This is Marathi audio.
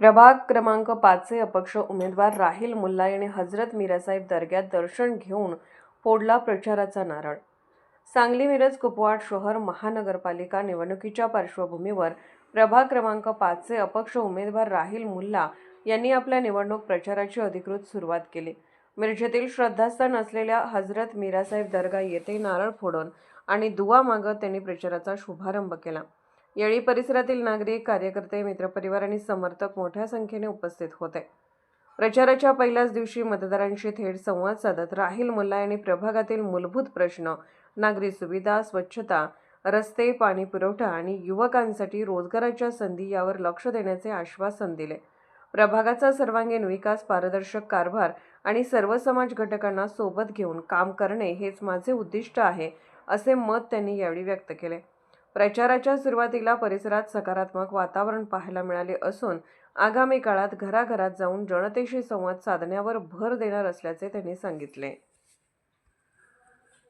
प्रभाग क्रमांक पाचचे अपक्ष उमेदवार राहिल मुल्ला यांनी हजरत मीरासाहेब दर्ग्यात दर्शन घेऊन फोडला प्रचाराचा नारळ. सांगली मिरज कुपवाड शहर महानगरपालिका निवडणुकीच्या पार्श्वभूमीवर प्रभाग क्रमांक पाचचे अपक्ष उमेदवार राहिल मुल्ला यांनी आपल्या निवडणूक प्रचाराची अधिकृत सुरुवात केली. मिरजेतील श्रद्धास्थान असलेल्या हजरत मीरासाहेब दर्गा येथे नारळ फोडून आणि दुवा मागत त्यांनी प्रचाराचा शुभारंभ केला. यावेळी परिसरातील नागरिक कार्यकर्ते मित्रपरिवार आणि समर्थक मोठ्या संख्येने उपस्थित होते. प्रचाराच्या पहिल्याच दिवशी मतदारांशी थेट संवाद साधत राहील मुल्ला यांनी प्रभागातील मूलभूत प्रश्न नागरी सुविधा स्वच्छता रस्ते पाणी पुरवठा आणि युवकांसाठी रोजगाराच्या संधी यावर लक्ष देण्याचे आश्वासन दिले. प्रभागाचा सर्वांगीण विकास पारदर्शक कारभार आणि सर्व समाज घटकांना सोबत घेऊन काम करणे हेच माझे उद्दिष्ट आहे असे मत त्यांनी यावेळी व्यक्त केले. प्रचाराच्या सुरुवातीला परिसरात सकारात्मक वातावरण पाहायला मिळाले असून आगामी काळात घराघरात जाऊन जनतेशी संवाद साधण्यावर भर देणार असल्याचे त्यांनी सांगितले.